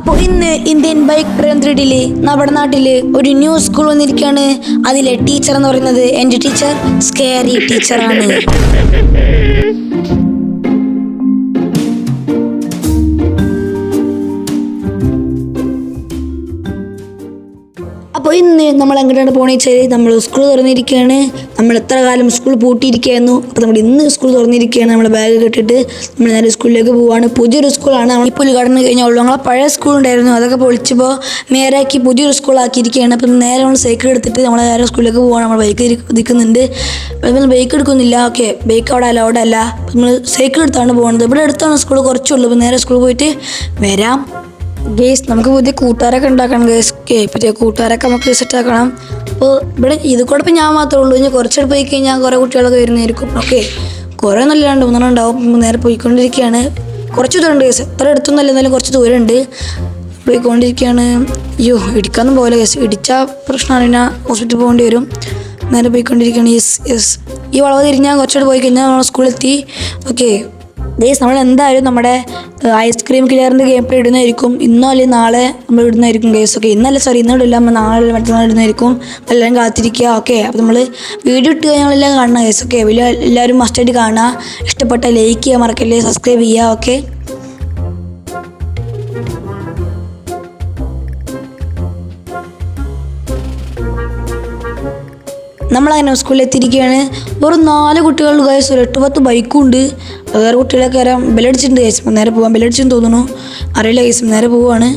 അപ്പോൾ ഇന്ന് Indian bike പ്രതിനിധിയിൽ നമ്മുടെ നാട്ടിൽ ഒരു ന്യൂ സ്കൂൾ വന്നിരിക്കുകയാണ് അതിലെ ടീച്ചർ എന്ന് പറയുന്നത് എന്റെ ടീച്ചർ സ്കേറി ടീച്ചറാണ്. ഇന്ന് നമ്മൾ എങ്ങോട്ടാണ് പോകണമെന്ന് നമ്മൾ സ്കൂൾ തുറന്നിരിക്കുകയാണ്. നമ്മൾ എത്ര കാലം സ്കൂൾ പൂട്ടിയിരിക്കുകയായിരുന്നു. അപ്പോൾ നമ്മൾ ഇന്ന് സ്കൂൾ തുറന്നിരിക്കുകയാണ്. നമ്മൾ ബാഗ് കെട്ടിട്ട് നമ്മൾ നേരെ സ്കൂളിലേക്ക് പോവാണ്. പുതിയൊരു സ്കൂളാണ് നമ്മൾ ഇപ്പോൾ ഉദ്ഘാടനം കഴിഞ്ഞുള്ളൂ നമ്മളെ പഴയ സ്കൂൾ ഉണ്ടായിരുന്നു. അതൊക്കെ പൊളിച്ചപ്പോൾ നേരാക്കി പുതിയൊരു സ്കൂളാക്കിയിരിക്കുകയാണ് അപ്പം നേരെ നമ്മൾ സൈക്കിൾ എടുത്തിട്ട് നമ്മൾ നേരെ സ്കൂളിലേക്ക് പോവാണ്. നമ്മൾ ബൈക്ക് ഇരിക്കുന്നുണ്ട്. നമ്മൾ ബൈക്ക് എടുക്കുന്നില്ല. ഓക്കെ ബൈക്ക് അവിടെ അവിടെ അല്ല. നമ്മൾ സൈക്കിൾ എടുത്താണ് പോകുന്നത് ഇവിടെ അടുത്താണ് സ്കൂൾ കുറച്ചുള്ളൂ. നേരെ സ്കൂളിൽ പോയിട്ട് വരാം. ഗേസ് നമുക്ക് പുതിയ കൂട്ടുകാരൊക്കെ ഉണ്ടാക്കണം ഗേസ് പുതിയ കൂട്ടുകാരൊക്കെ നമുക്ക് സെറ്റ് ആക്കണം. അപ്പോൾ ഇവിടെ ഇത് കൂടെ ഇപ്പം ഞാൻ മാത്രമേ ഉള്ളൂ. ഇനി കുറച്ചെടുത്ത് പോയി കഴിഞ്ഞാൽ കുറേ കുട്ടികളൊക്കെ വരുന്നതായിരിക്കും. ഓക്കെ കുറേ നല്ലാണ്ട് മൂന്നെണ്ണം ഉണ്ടാവും. നേരെ പോയിക്കൊണ്ടിരിക്കുകയാണ്. കുറച്ച് ദൂരമുണ്ട് ഗേസ് എത്ര അടുത്തൊന്നും എന്നാലും കുറച്ച് ദൂരമുണ്ട്. പോയിക്കൊണ്ടിരിക്കുകയാണ്. അയ്യോ ഇടിക്കാന്നും പോലെ ഗേസ് ഇടിച്ച പ്രശ്നമാണ്. പിന്നെ ഹോസ്പിറ്റലിൽ പോകേണ്ടി വരും. നേരെ പോയിക്കൊണ്ടിരിക്കുകയാണ് യെസ് യെസ് ഈ വളവ് തിരിഞ്ഞാൽ കുറച്ചുകൂടെ പോയി കഴിഞ്ഞാൽ നമ്മൾ സ്കൂളിലെത്തി. ഓക്കെ ഗേസ് നമ്മൾ എന്തായാലും നമ്മുടെ ഐസ്ക്രീം കിലറിന്റെ ഗെയിം പ്ലേ ഇടുന്നതായിരിക്കും. ഇന്നോ അല്ലെങ്കിൽ നാളെ നമ്മൾ ഇടുന്നതായിരിക്കും ഗെയ്സ് ഓക്കെ ഇന്നല്ല സോറി ഇന്നും ഇടില്ല നമ്മൾ നാളെ മറ്റന്നാൾ ഇടുന്നതായിരിക്കും. എല്ലാവരും കാത്തിരിക്കുക ഓക്കെ അപ്പോൾ നമ്മൾ വീഡിയോ ഇട്ട് കഴിഞ്ഞാൽ എല്ലാം കാണണം ഗെയ്സ് ഓക്കെ വലിയ എല്ലാവരും മസ്റ്റായിട്ട് കാണുക. ഇഷ്ടപ്പെട്ട ലൈക്ക് ചെയ്യുക മറക്കല്ലേ സബ്സ്ക്രൈബ് ചെയ്യുക ഓക്കെ നമ്മളങ്ങനെ സ്കൂളിൽ എത്തിയിരിക്കുകയാണ്. വെറും നാല് കുട്ടികളുടെ ഗൈസ് ഒരു എട്ട് പത്ത് ബൈക്കും ഉണ്ട്. വേറെ കുട്ടികളൊക്കെ വരാം ബെല്ലടിച്ചിട്ടുണ്ട് കേസ് നേരെ പോവാം ബെല്ലടിച്ചെന്ന് തോന്നുന്നു. അറിയില്ല കേസ് നേരെ പോവാണ്.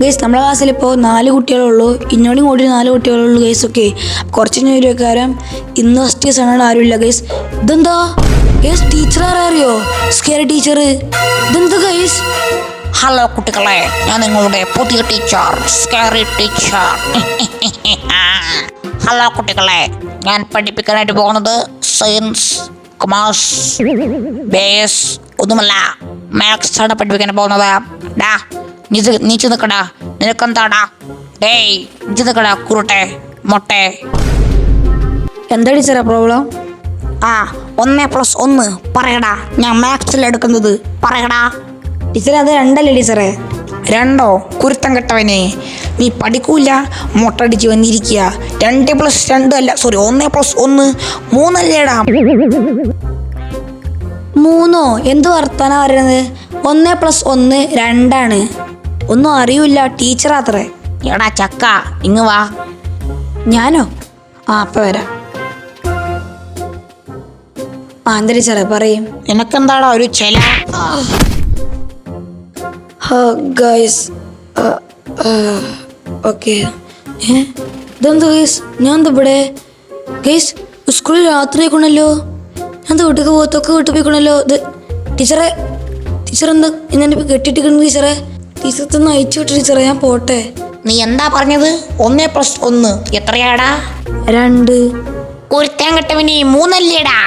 ഗേസ് നമ്മളെ ക്ലാസ്സിൽ ഇപ്പോൾ നാല് കുട്ടികളേ ഉള്ളൂ ഇന്നോടും കൂടി നാല് കുട്ടികളേ ഉള്ളൂ ഓക്കെ കുറച്ച് കഴിഞ്ഞ ഒരു കാര്യം ഇന്ന് ഫസ്റ്റ് ദിവസം ആണ് ആരുമില്ല ഗേസ്. ഇതെന്താ? ഗേസ് ടീച്ചർ ആരറിയോ? സ്കേറി ടീച്ചർ ഇതെന്താ ഗേസ്? ഹലോ കുട്ടികളെ ഞാൻ നിങ്ങളുടെ പുതിയ ടീച്ചർ സ്കാരി ടീച്ചർ ഹലോ കുട്ടികളെ ഞാൻ പഠിപ്പിക്കാനായിട്ട് പോകുന്നത് സയൻസ് കൊമേഴ്സ് ബേസ് ഒന്നുമല്ല. മാത്സ് ആണ് പഠിപ്പിക്കാൻ പോകുന്നത്. ഡാ നീ നീച്ച് നിൽക്കടാ. നിനക്കെന്താടാ? ഡേയ് നീച്ച് നിൽക്കടാ കുരുട്ടെ മൊട്ടെ. എന്താ ടീച്ചറാ പ്രോബ്ലം ആ ഒന്ന് പ്ലസ് ഒന്ന്. പറയടാ ഞാൻ മാത്സിൽ എടുക്കുന്നത്. പറയടാ. ടീച്ചറെ അത് രണ്ടല്ലേ ടീച്ചറെ? രണ്ടോ? കുരുത്തം കെട്ടവനെ. നീ പഠിക്കൂല? മുട്ടടിച്ച് വന്നിരിക്കുക. രണ്ട് പ്ലസ് രണ്ട് അല്ല സോറി ഒന്ന് പ്ലസ് ഒന്ന്. മൂന്നല്ലേടാ? മൂന്നോ? എന്ത് വർത്താനാ പറയുന്നത് ഒന്ന് പ്ലസ് ഒന്ന് രണ്ടാണ്. ഒന്നും അറിയില്ല ടീച്ചർ അത്രേ എടാ ചക്ക ഇങ്ങ് വാ. ഞാനോ? ആ അപ്പം വരാം. ആ പറയും. എനക്കെന്താടാ ഒരു ചെല? ഗൈസ് ഓക്കെ ഇതെന്താ ഗൈസ് ഞാൻ എന്താ ഇവിടെ? ഗൈസ് സ്കൂളിൽ രാത്രി ആയിക്കണല്ലോ ഞാൻ വീട്ടിൽ പോകത്തൊക്കെ വീട്ടിൽ പോയിക്കണല്ലോ ഇത് ടീച്ചറെ ടീച്ചർ എന്താ എന്നെ ഇപ്പം കെട്ടിട്ടിരിക്കുന്നു ടീച്ചറെ ടീച്ചർ തന്നെ അയച്ചു വിട്ടു ടീച്ചറെ. ഞാൻ പോട്ടെ. നീ എന്താ പറഞ്ഞത്? ഒന്നേ പ്ലസ് ഒന്ന്. എത്രയാടാ? രണ്ട്. കുരുത്തം കെട്ടവനെ മൂന്നല്ലേടാ?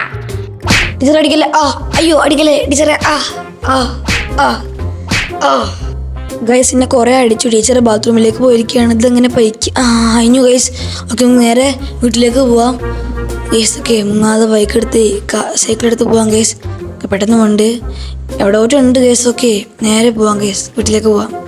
ടീച്ചർ അടിക്കല്ലേ? ആ അയ്യോ അടിക്കല്ലേ? ടീച്ചറെ ആ ആ ആ. ഗൈസ് എന്നെ കുറേ അടിച്ചു. ടീച്ചർ ബാത്റൂമിലേക്ക് പോയിരിക്കുകയാണ്. ഇതെങ്ങനെ പൈക്ക്? ആ അയിഞ്ഞു ഗൈസ് ഒക്കെ നേരെ വീട്ടിലേക്ക് പോവാം. ഗൈസ് ഒക്കെ മുങ്ങാതെ ബൈക്ക് എടുത്ത് സൈക്കിൾ എടുത്ത് പോവാം ഗൈസ് പെട്ടെന്ന് ഉണ്ട് എവിടെ ഉണ്ട് ഗൈസ് ഒക്കെ നേരെ പോവാം ഗൈസ് വീട്ടിലേക്ക് പോവാം.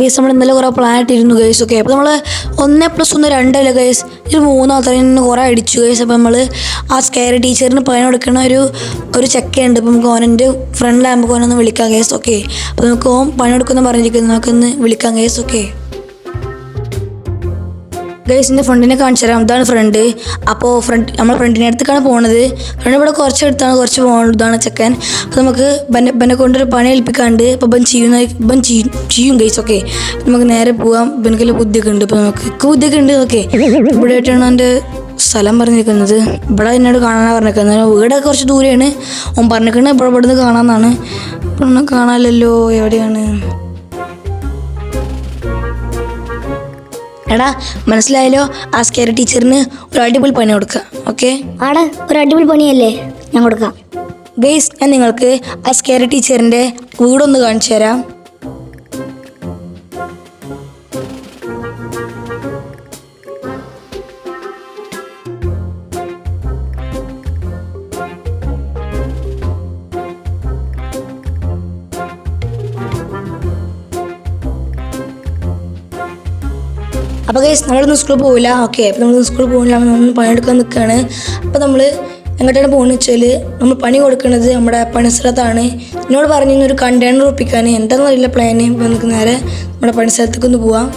ഗേസ് നമ്മൾ ഇന്നലെ കുറേ പ്ലാൻ ഇട്ടിരുന്നു ഗേസ് ഓക്കെ അപ്പോൾ നമ്മൾ ഒന്ന് പ്ലസ് ഒന്ന് രണ്ടല്ല ഗേസ് ഒരു മൂന്നോ അത്രയും കുറേ അടിച്ചു ഗേസ് അപ്പോൾ നമ്മൾ ആ സ്കെയർ ടീച്ചറിന് പണി കൊടുക്കണ ഒരു ഒരു ചെക്കയുണ്ട്. അപ്പോൾ നമുക്ക് ഓനെന്റെ ഫ്രണ്ടിലാകുമ്പോൾ ഓനൊന്ന് വിളിക്കാം ഗേസ് ഓക്കെ അപ്പോൾ നമുക്ക് ഓൻ പണി കൊടുക്കുന്ന പറഞ്ഞിരിക്കുന്നു. നമുക്കൊന്ന് വിളിക്കാം ഗേസ് ഓക്കെ ഗൈസിന്റെ ഫ്രണ്ടിനെ കാണിച്ചു തരാം ഇതാണ് ഫ്രണ്ട് അപ്പോൾ ഫ്രണ്ട് നമ്മളെ ഫ്രണ്ടിന്റെ അടുത്തേക്കാണ് പോണത്. ഫ്രണ്ട് ഇവിടെ കുറച്ച് അടുത്താണ് കുറച്ച് പോകുന്നത് ഇതാണ് ചെക്കൻ. അപ്പോൾ നമുക്ക് ബന്നെ ബന്നെ കൊണ്ടൊരു പണി ഏൽപ്പിക്കാണ്ട് അപ്പോൾ ബൻ ചെയ്യുന്ന ബൻ ചെയ്യും ചെയ്യും ഗൈസ് ഓക്കെ നമുക്ക് നേരെ പോവാം. ബനക്കല്ല ബുദ്ധിയൊക്കെ ഉണ്ട്. അപ്പോൾ നമുക്ക് ബുദ്ധിയൊക്കെ ഉണ്ട് ഓക്കെ ഇവിടെ ആയിട്ടാണ് എന്റെ സ്ഥലം പറഞ്ഞിരിക്കുന്നത്. ഇവിടെ എന്നോട് കാണാനാണ് പറഞ്ഞിരിക്കുന്നത്. വീടൊക്കെ കുറച്ച് ദൂരെയാണ്. ഓൻ പറഞ്ഞിരിക്കുന്നത് ഇവിടെ ഇവിടെ നിന്ന് കാണാമെന്നാണ് കാണാമല്ലോ എവിടെയാണ്? എടാ മനസ്സിലായല്ലോ? ആ സ്കെയർ ടീച്ചറിന് ഒരു അടിപൊളി പണി കൊടുക്കുക ഓക്കെ? ആടാ ഒരു അടിപൊളി പണിയല്ലേ? ഞാൻ കൊടുക്കാം. ഗെയ്സ് ഞാൻ നിങ്ങൾക്ക് ആ സ്കെയർ ടീച്ചറിന്റെ വീടൊന്ന് കാണിച്ചു തരാം. അപ്പോൾ ഗൈസ് നമ്മളൊന്നും സ്കൂളിൽ പോകില്ല ഓക്കെ അപ്പോൾ നമ്മൾ സ്കൂളിൽ പോകില്ല നമ്മൾ പണിയെടുക്കാൻ നിൽക്കുകയാണ് അപ്പോൾ നമ്മൾ എങ്ങോട്ടാണ് പോകുന്നത് വെച്ചാൽ നമ്മൾ പണി കൊടുക്കുന്നത് നമ്മുടെ പണിസ്ഥലത്താണ്. എന്നോട് പറഞ്ഞു ഒരു കണ്ടെയ്നർ ഒപ്പിക്കാൻ എന്താണെന്നറിയില്ല പ്ലാന് നമുക്ക് നേരെ നമ്മുടെ പണിസ്ഥലത്തേക്ക് ഒന്ന് പോവാം.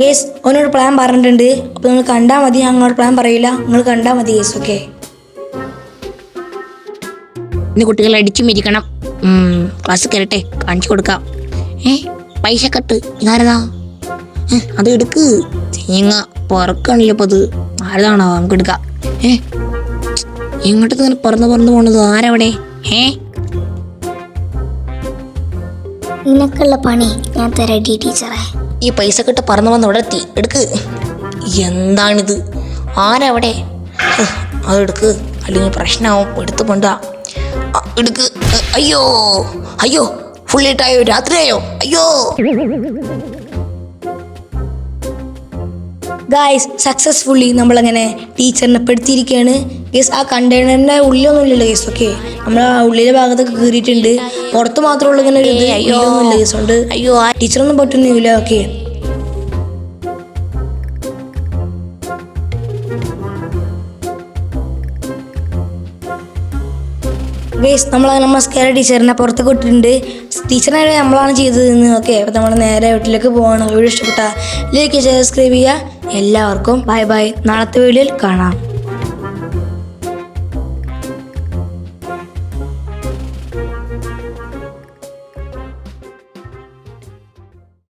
ഗേസ് ഓനോട് പ്ലാൻ പറഞ്ഞിട്ടുണ്ട്. അപ്പോൾ നിങ്ങൾ കണ്ടാൽ മതി. ഞങ്ങളോട് പ്ലാൻ പറയില്ല. നിങ്ങൾ കണ്ടാൽ മതി ഗേസ് ഓക്കെ ഇന്ന് കുട്ടികൾ അടിച്ചു മിരിക്കണം. ക്ലാസ് കയറട്ടെ കാണിച്ചു കൊടുക്കാം. ഏ പൈസ കട്ട്. ഇതാരതാ? അത് എടുക്ക്. തേങ്ങ പുറക്കാണല്ലോ ഇപ്പൊ അത്. ആരതാണോ? നമുക്ക് എടുക്കാം. ഏ എങ്ങോട്ട് ഇങ്ങനെ പറന്ന് പറന്ന് പോണത്? ആരവിടെ? ഏ? നിനക്കുള്ള പണി ഞാൻ തരടി ടീച്ചറെ. ഈ പൈസ കിട്ട് പറന്നു വന്ന് ഇവിടെ എത്തി. എടുക്ക്. എന്താണിത്? ആരവിടെ? അത് എടുക്ക്. അല്ലെങ്കിൽ പ്രശ്നമാവും എടുത്ത് കൊണ്ട എടുക്ക്. അയ്യോ. അയ്യോ. ആയോ രാത്രിയായോ? അയ്യോ. ഗായ്സ് സക്സസ്ഫുള്ളി നമ്മളങ്ങനെ ടീച്ചറിനെ പെടുത്തിയിരിക്കുകയാണ് ഗേസ് ആ കണ്ടെയ്നറിന്റെ ഉള്ളിലൊന്നും ഇല്ലല്ലോ ഗേസ് ഓക്കെ നമ്മൾ ആ ഉള്ളിലെ ഭാഗത്തൊക്കെ കയറിയിട്ടുണ്ട് പുറത്ത് മാത്രമുള്ള ഇങ്ങനെ ഒരു ഇത് അയ്യോ. ഗേസ് ഉണ്ട്. അയ്യോ ആ ടീച്ചറൊന്നും പറ്റുന്നില്ല ഓക്കെ ഗേസ് നമ്മൾ നമ്മളെ സ്കെയർ ടീച്ചറിനെ പുറത്തേക്ക് വിട്ടിട്ടുണ്ട്. ടീച്ചറിനെ നമ്മളാണ് ചെയ്തതെന്ന് ഓക്കെ അപ്പോൾ നമ്മൾ നേരെ വീട്ടിലേക്ക് പോകണം വീഡിയോ ഇഷ്ടപ്പെട്ട ലൈക്ക് സബ്സ്ക്രൈബ് ചെയ്യുക. എല്ലാവർക്കും ബൈ ബൈ നാളത്തെ വീഡിയോയിൽ കാണാം.